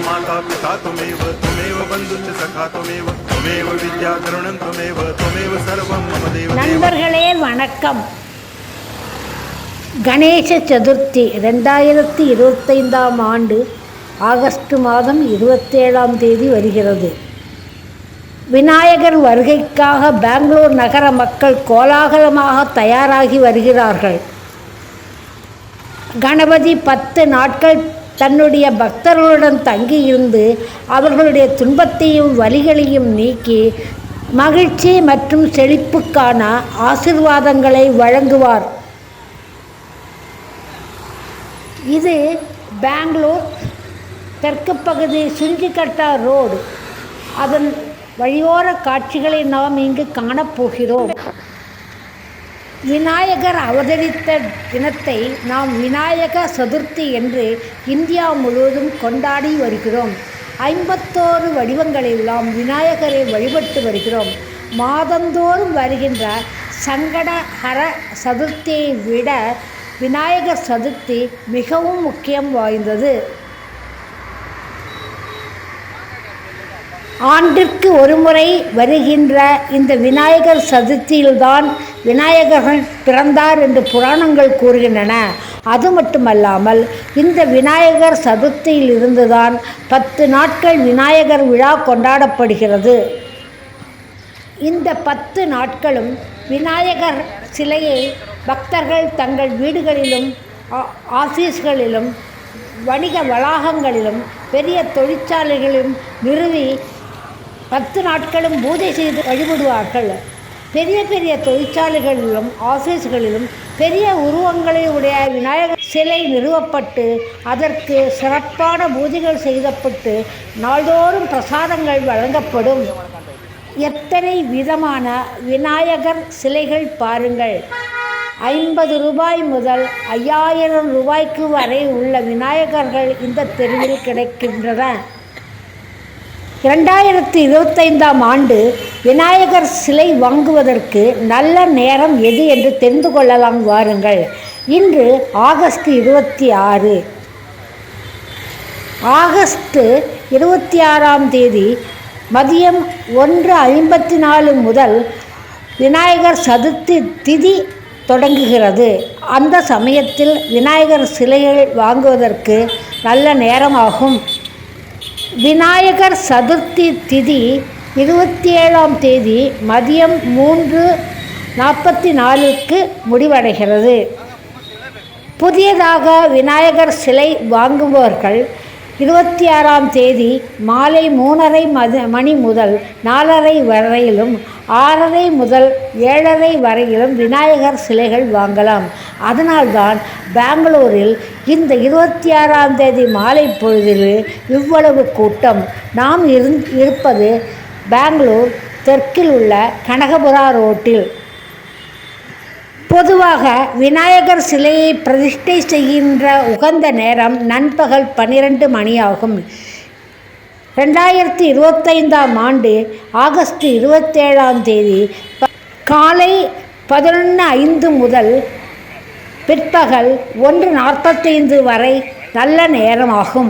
माता पिता त्वमेव त्वमेव बन्धुश्च सखा त्वमेव त्वमेव विद्याकरणं त्वमेव त्वमेव सर्वं मम देव देव நண்பர்களே வணக்கம் கணேச சதுர்த்தி ரெண்டாயிரத்தி இருபத்தைந்தாம் ஆண்டு ஆகஸ்ட் மாதம் இருபத்தேழாம் தேதி வருகிறது விநாயகர் வருகைக்காக பெங்களூர் நகர மக்கள் கோலாகலமாக தயாராகி வருகிறார்கள் கணபதி பத்து நாட்கள் தன்னுடைய பக்தர்களுடன் தங்கியிருந்து அவர்களுடைய துன்பத்தையும் வலிகளையும் நீக்கி மகிழ்ச்சி மற்றும் செழிப்புக்கான ஆசிர்வாதங்களை வழங்குவார். இது பெங்களூர் தெற்கு பகுதி சுஞ்சிக்கட்டா ரோடு. அதன் வழியோர காட்சிகளை நாம் இங்கு காணப்போகிறோம். விநாயகர் அவதரித்த தினத்தை நாம் விநாயக சதுர்த்தி என்று இந்தியா முழுவதும் கொண்டாடி வருகிறோம். ஐம்பத்தோரு வடிவங்களில் நாம் விநாயகரை வழிபட்டு வருகிறோம். மாதந்தோறும் வருகின்ற சங்கடஹர சதுர்த்தியை விட விநாயகர் சதுர்த்தி மிகவும் முக்கியம் வாய்ந்தது. ஆண்டிற்கு ஒருமுறை வருகின்ற இந்த விநாயகர் சதுர்த்தியில்தான் விநாயகர்கள் பிறந்தார் என்று புராணங்கள் கூறுகின்றன. அது மட்டுமல்லாமல் இந்த விநாயகர் சதுர்த்தியில் இருந்துதான் பத்து நாட்கள் விநாயகர் விழா கொண்டாடப்படுகிறது. இந்த பத்து நாட்களும் விநாயகர் சிலையை பக்தர்கள் தங்கள் வீடுகளிலும் ஆ- வணிக வளாகங்களிலும் பெரிய தொழிற்சாலைகளிலும் நிறுவி பத்து நாட்களும் பூஜை செய்து வழிபடுவார்கள். பெரிய பெரிய தொழிற்சாலைகளிலும் ஆஃபீஸ்களிலும் பெரிய உருவங்களை உடைய விநாயகர் சிலை நிறுவப்பட்டு அதற்கு சிறப்பான பூஜைகள் செய்தப்பட்டு நாள்தோறும் பிரசாதங்கள் வழங்கப்படும். எத்தனை விதமான விநாயகர் சிலைகள் பாருங்கள். ஐம்பது ரூபாய் முதல் ஐயாயிரம் ரூபாய்க்கு வரை உள்ள விநாயகர்கள் இந்த தெருவில் கிடைக்கின்றன. இரண்டாயிரத்து இருபத்தைந்தாம் ஆண்டு விநாயகர் சிலை வாங்குவதற்கு நல்ல நேரம் எது என்று தெரிந்து கொள்ளலாம் வாருங்கள். இன்று ஆகஸ்ட் இருபத்தி ஆறு ஆகஸ்ட் இருபத்தி ஆறாம் தேதி மதியம் ஒன்று ஐம்பத்தி நாலு முதல் விநாயகர் சதுர்த்தி திதி தொடங்குகிறது. அந்த சமயத்தில் விநாயகர் சிலைகள் வாங்குவதற்கு நல்ல நேரமாகும் விநாயகர் சதுர்த்தி திதி இருபத்தி ஏழாம் தேதி மதியம் மூன்று நாற்பத்தி நாலுக்கு முடிவடைகிறது. புதியதாக விநாயகர் சிலை வாங்குபவர்கள் இருபத்தி ஆறாம் தேதி மாலை மூணரை மது மணி முதல் நாலரை வரையிலும் ஆறரை முதல் ஏழரை வரையிலும் விநாயகர் சிலைகள் வாங்கலாம். அதனால்தான் பெங்களூரில் இந்த இருபத்தி ஆறாம் தேதி மாலை பொழுதில் இவ்வளவு கூட்டம். நாம் இருந் இருப்பது பெங்களூர் தெற்கில் உள்ள கனகபுரா ரோட்டில். பொதுவாக விநாயகர் சிலையை பிரதிஷ்டை செய்கின்ற உகந்த நேரம் நண்பகல் பன்னிரண்டு மணியாகும். ரெண்டாயிரத்தி இருபத்தைந்தாம் ஆண்டு ஆகஸ்ட் இருபத்தேழாம் தேதி காலை பதினொன்று ஐந்து முதல் பிற்பகல் ஒன்று நாற்பத்தைந்து வரை நல்ல நேரமாகும்.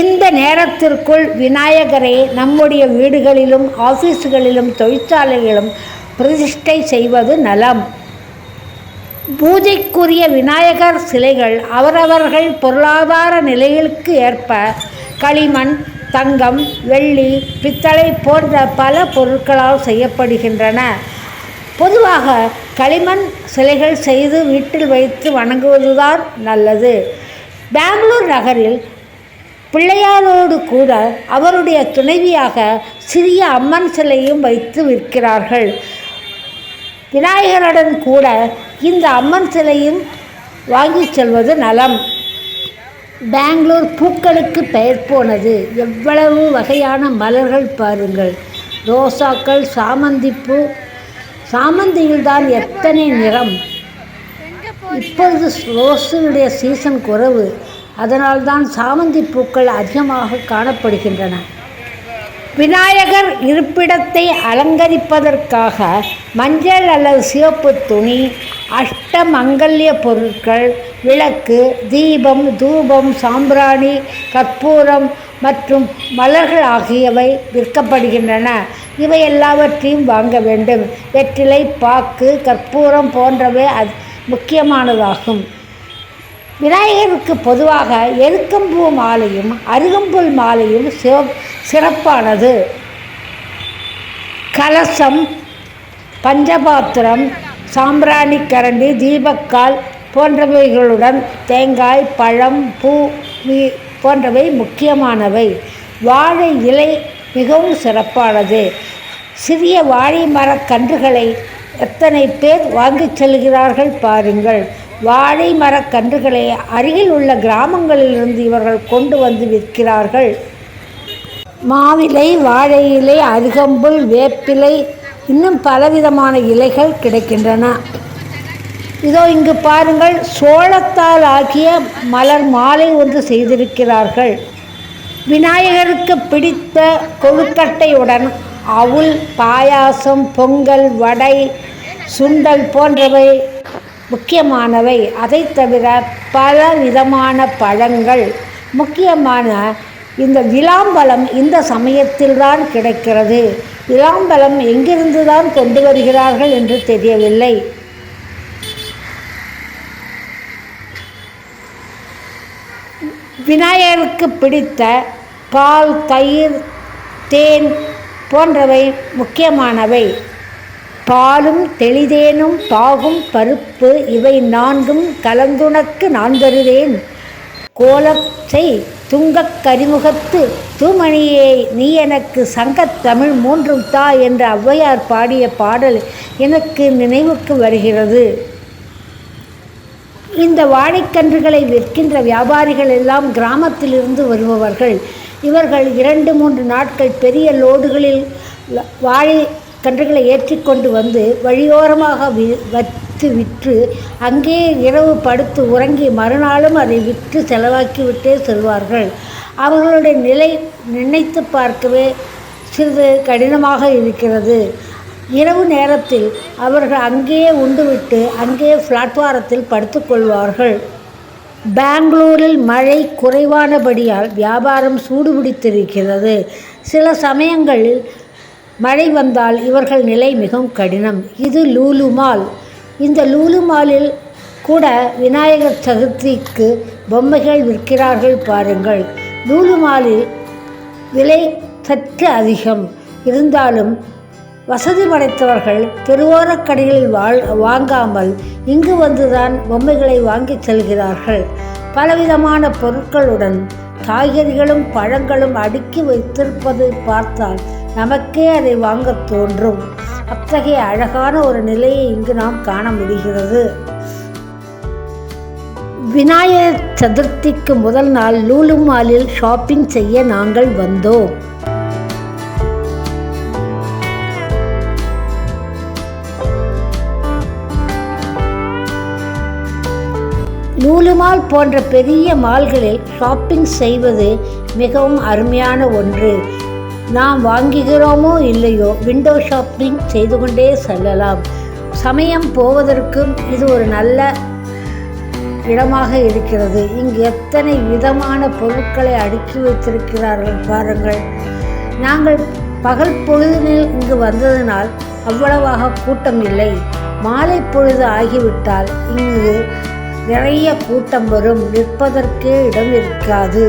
இந்த நேரத்திற்குள் விநாயகரை நம்முடைய வீடுகளிலும் ஆஃபீஸுகளிலும் தொழிற்சாலைகளிலும் பிரதிஷ்டை செய்வது நலம். பூஜைக்குரிய விநாயகர் சிலைகள் அவரவர்கள் பொருளாதார நிலைகளுக்கு ஏற்ப களிமண் தங்கம் வெள்ளி பித்தளை போன்ற பல பொருட்களால் செய்யப்படுகின்றன. பொதுவாக களிமண் சிலைகள் செய்து வீட்டில் வைத்து வணங்குவதுதான் நல்லது. பெங்களூர் நகரில் பிள்ளையாரோடு கூட அவருடைய துணைவியாக சிறிய அம்மன் சிலையும் வைத்து விற்கிறார்கள். விநாயகருடன் கூட இந்த அம்மன் சிலையும் வாங்கிச் செல்வது நலம். பெங்களூர் பூக்களுக்கு பெயர் போனது. எவ்வளவு வகையான மலர்கள் பாருங்கள். ரோசாக்கள் சாமந்திப்பூ சாமந்தியில்தான் எத்தனை நிறம்? இப்பொழுது ரோஸினுடைய சீசன் குறைவு. அதனால்தான் சாமந்தி பூக்கள் அதிகமாக காணப்படுகின்றன. விநாயகர் இருப்பிடத்தை அலங்கரிப்பதற்காக மஞ்சள் அல்லது சிவப்பு துணி அஷ்டமங்கல்ய பொருட்கள் விளக்கு தீபம் தூபம் சாம்பிராணி கற்பூரம் மற்றும் மலர்கள் ஆகியவை விற்கப்படுகின்றன. இவை எல்லாவற்றையும் வாங்க வேண்டும். வெற்றிலை பாக்கு கற்பூரம் போன்றவை அது முக்கியமானதாகும். விநாயகருக்கு பொதுவாக எருக்கம்பூ மாலையும் அருகம்புல் மாலையும் சிவ சிறப்பானது. கலசம் பஞ்சபாத்திரம் சாம்பிராணி கரண்டி தீபக்கால் போன்றவைகளுடன் தேங்காய் பழம் பூ போன்றவை முக்கியமானவை. வாழை இலை மிகவும் சிறப்பானது. சிறிய வாழை மரக்கன்றுகளை எத்தனை பேர் வாங்கிச் செல்கிறார்கள் பாருங்கள். வாழை மரக்கன்றுகளை அருகில் உள்ள கிராமங்களிலிருந்து இவர்கள் கொண்டு வந்து விற்கிறார்கள். மாவிலை வாழை இலை அருகம்புல் வேப்பிலை இன்னும் பலவிதமான இலைகள் கிடைக்கின்றன. இதோ இங்கு பாருங்கள் சோளத்தால் ஆகிய மலர் மாலை ஒன்று செய்திருக்கிறார்கள். விநாயகருக்கு பிடித்த கொழுக்கட்டையுடன் அவுல் பாயாசம் பொங்கல் வடை சுண்டல் போன்றவை முக்கியமானவை. அதை தவிர பல விதமான பழங்கள். முக்கியமான இந்த விளாம்பலம் இந்த சமயத்தில்தான் கிடைக்கிறது. விளாம்பலம் எங்கிருந்து தான் கொண்டு வருகிறார்கள் என்று தெரியவில்லை. விநாயகருக்கு பிடித்த பால் தயிர் தேன் போன்றவை முக்கியமானவை. பாலும் தெளிதேனும் பாகும் பருப்பு இவை நான்கும் கலந்துனக்கு நான் தருவேன் கோலத்தை துங்கக் கரிமுகத்து தூமணியே நீ எனக்கு சங்கத்தமிழ் மூன்றும் தா என்ற ஔவையார் பாடிய பாடல் எனக்கு நினைவுக்கு வருகிறது. இந்த வாழைக்கன்றுகளை விற்கின்ற வியாபாரிகள் எல்லாம் கிராமத்திலிருந்து வருபவர்கள். இவர்கள் இரண்டு மூன்று நாட்கள் பெரிய லோடுகளில் வாழைக்கன்றுகளை வாழை கன்றுகளை ஏற்றிக்கொண்டு வந்து வழியோரமாக வி வைத்து விற்று அங்கே இரவு படுத்து உறங்கி மறுநாளும் அதை விற்று செலவாக்கி விட்டே செல்வார்கள். அவர்களுடைய நிலை நினைத்து பார்க்கவே சிறிது கடினமாக இருக்கிறது. இரவு நேரத்தில் அவர்கள் அங்கேயே உண்டுவிட்டு அங்கேயே பிளாட்வாரத்தில் படுத்துக்கொள்வார்கள் பெங்களூரில் மழை குறைவானபடியால் வியாபாரம் சூடுபிடித்திருக்கிறது. சில சமயங்களில் மழை வந்தால் இவர்கள் நிலை மிகவும் கடினம். இது லூலு மால். இந்த லூலு மாலில் கூட விநாயகர் சதுர்த்திக்கு பொம்மைகள் விற்கிறார்கள் பாருங்கள். லூலு மாலில் விலை சற்று அதிகம். இருந்தாலும் வசதி படைத்தவர்கள் தெருவோரக்கடைகளில் வாழ் வாங்காமல் இங்கு வந்துதான் பொம்மைகளை வாங்கிச் செல்கிறார்கள். பலவிதமான பொருட்களுடன் காய்கறிகளும் பழங்களும் அடுக்கி வைத்திருப்பதை பார்த்தால் நமக்கே அதை வாங்கத் தோன்றும். அத்தகைய அழகான ஒரு நிலையை இங்கு நாம் காண முடிகிறது. விநாயகர் சதுர்த்திக்கு முதல் நாள் லூலு மாலில் ஷாப்பிங் செய்ய நாங்கள் வந்தோம். லூலுமால் போன்ற பெரிய மால்களில் ஷாப்பிங் செய்வது மிகவும் அருமையான ஒன்று. நாம் வாங்குகிறோமோ இல்லையோ விண்டோ ஷாப்பிங் செய்து கொண்டே செல்லலாம். சமயம் போவதற்கும் இது ஒரு நல்ல இடமாக இருக்கிறது. இங்கு எத்தனை விதமான பொருட்களை அடுக்கி வைத்திருக்கிறார்கள் பாருங்கள். நாங்கள் பகல் பொழுதினில் இங்கு வந்ததனால் அவ்வளவாக கூட்டம் இல்லை. மாலை பொழுது ஆகிவிட்டால் இங்கு நிறைய கூட்டம் வரும். நிற்பதற்கே இடம் இருக்காது.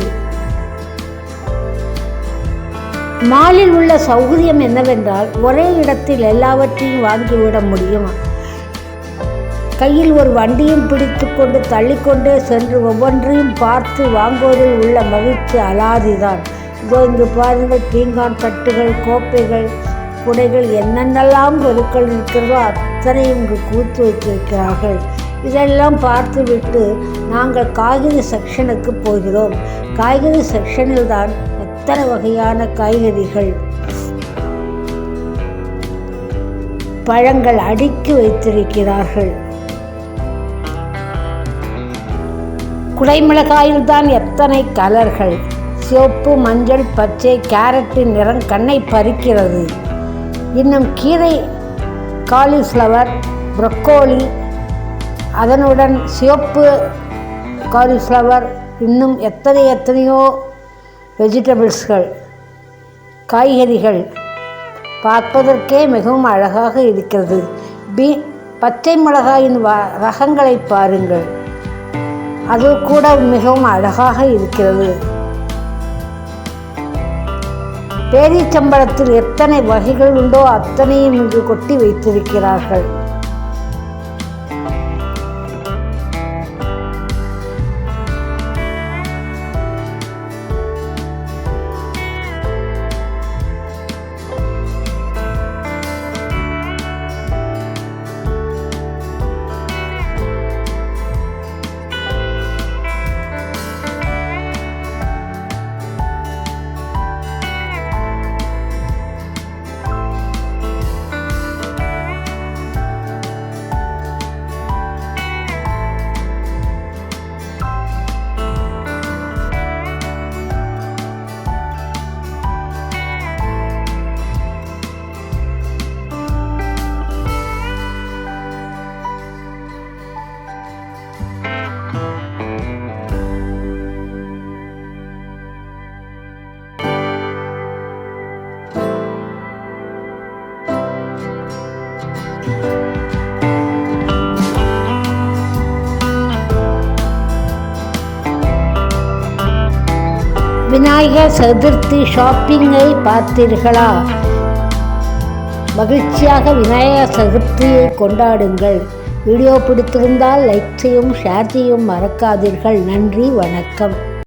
மாலில் உள்ள சௌகரியம் என்னவென்றால் ஒரே இடத்தில் எல்லாவற்றையும் வாங்கிவிட முடியும். கையில் ஒரு வண்டியும் பிடித்துக்கொண்டு தள்ளிக்கொண்டே சென்று ஒவ்வொன்றையும் பார்த்து வாங்குவதில் உள்ள மகிழ்ச்சி அலாதிதான். இதோ இங்கு பாருங்கள் பீங்கான் கட்டுகள் கோப்பைகள் குடைகள் என்னென்னலாம் பொருட்கள் இருக்கிறதோ அத்தனையும் இங்கு கூத்து வைத்திருக்கிறார்கள். இதெல்லாம் பார்த்துவிட்டு நாங்கள் காய்கறி செக்ஷனுக்கு போகிறோம். காய்கறி செக்ஷனில் தான் எத்தனை வகையான காய்கறிகள்? பழங்கள் அடுக்கி வைத்திருக்கிறார்கள். குடைமிளகாயில் தான் எத்தனை கலர்கள்? சிவப்பு மஞ்சள் பச்சை கேரட்டின் நிறம் கண்ணை பறிக்கிறது. இன்னும் கீரை காலிஃப்ளவர் ப்ரொக்கோலி அதனுடன் சிவப்பு காலிஃப்ளவர் இன்னும் எத்தனை எத்தனையோ வெஜிடபிள்ஸ்கள் காய்கறிகள் பார்ப்பதற்கே மிகவும் அழகாக இருக்கிறது. பீ பச்சை மிளகாயின் வ ரகங்களை பாருங்கள். அது கூட மிகவும் அழகாக இருக்கிறது. பேரீச்சம்பழத்தில் எத்தனை வகைகள் உண்டோ அத்தனையும் இங்கு கொட்டி வைத்திருக்கிறார்கள். விநாயகர் சதுர்த்தி ஷாப்பிங்கை பார்த்தீர்களா? மகிழ்ச்சியாக விநாயகர் சதுர்த்தியை கொண்டாடுங்கள். வீடியோ பிடித்திருந்தால் லைக் செய்யும் ஷேர் செய்யும் மறக்காதீர்கள். நன்றி வணக்கம்.